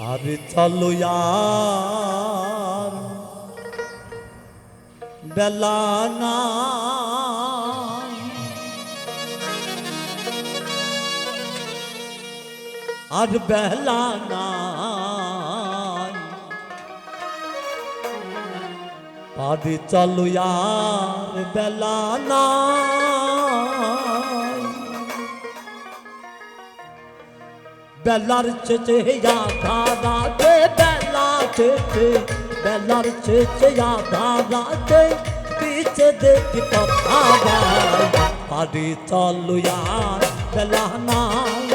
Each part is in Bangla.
আরে চলো বেলা না। আর বেলা নাই আরে চলো বেলা নাই বেলার চেচেয়া আধা দে বেলা চেচে, বেলার চেচেয়া আধা দে। পিছে দেখি কথা আরে চলো ইয়ার, বেলা নাই,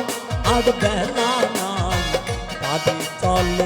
আর বেলা নাই। আরে চলো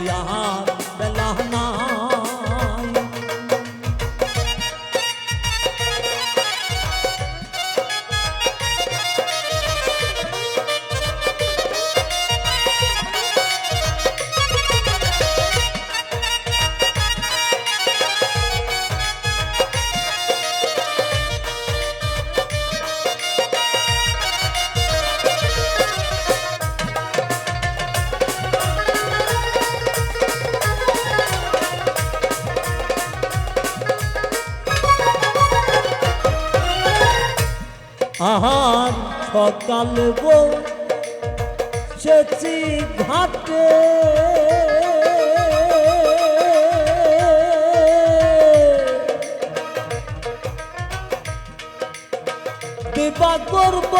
আহার সকাল সেচি ঘাটে দিবা করব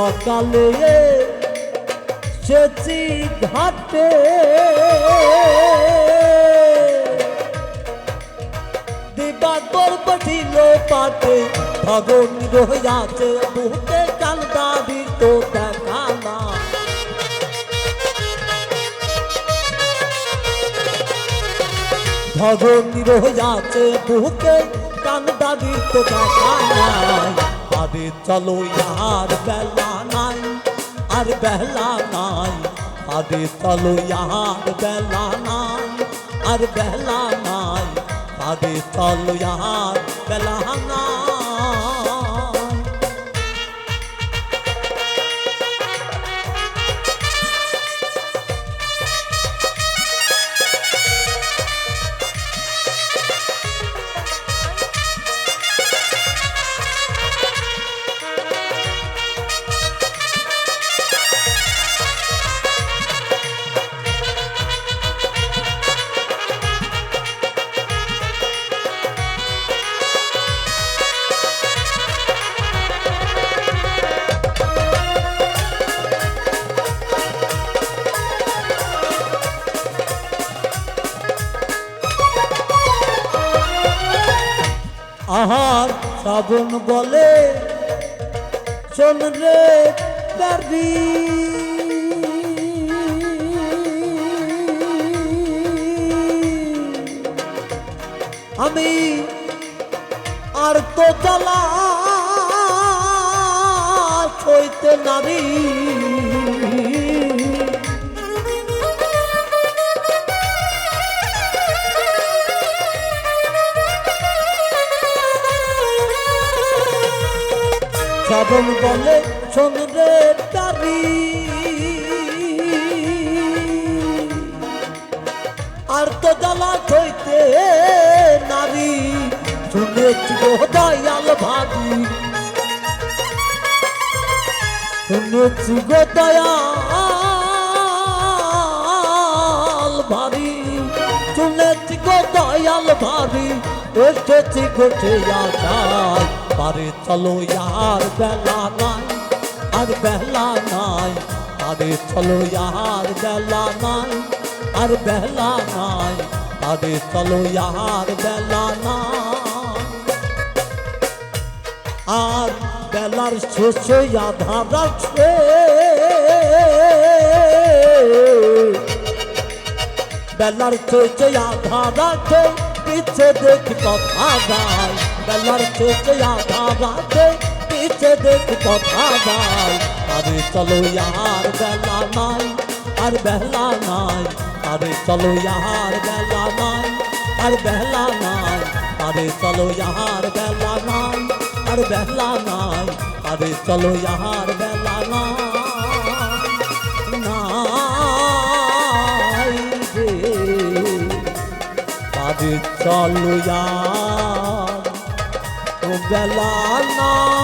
সকালে সেচি ঘাটে দিবা করব ছিল পাটে ভগন রহিয়াছে বুকে কান্দা দিত দেখা না ভগন রহিয়াছে বুকে কান্দা দিত দেখা আরে চলো ইয়ার বেলা নাই, আর বেলা নাই। আরে চলো ইয়ার বেলা নাই, আর বেলা নাই। আরে চলো ইয়ার বেলা নাই। আহার শ্রাবণ বলে। শোন রে দাবি আমি আর তো জ্বালা হইতে নারী। শ্রাবণ বলে সন্ধ্যে তারি আর তো জ্বালা হইতে নারী, শুনেছি দয়াল ভাবি শুনেছি গো দয়াল ভাবি শুনেছি গো দয়াল ভাবি এসেছি গোটে আশায় পারে চলো ইয়ার বেলা নাই, আর বেলা নাই। আরে চলো ইয়ার বেলা নাই, আর বেলা নাই। আরে চলো ইয়ার বেলা নাই। আর বেলার শেষে আধা রাখছে বেলার শেষে আধা রাখে পিছে দেখি কথা গায় বেলার শেষে আধা রাখে পিছে দেখি কথা গায় আরে চলো ইয়ার বেলা নাই আর বেলা নাই আরে চলো ইয়ার বেলা নাই আর বেলা নাই আরে চলো ইয়ার বেলা নাই আর বেলা নাই আরে চলো ইয়ার বেলা নাই আরে বেলা নাই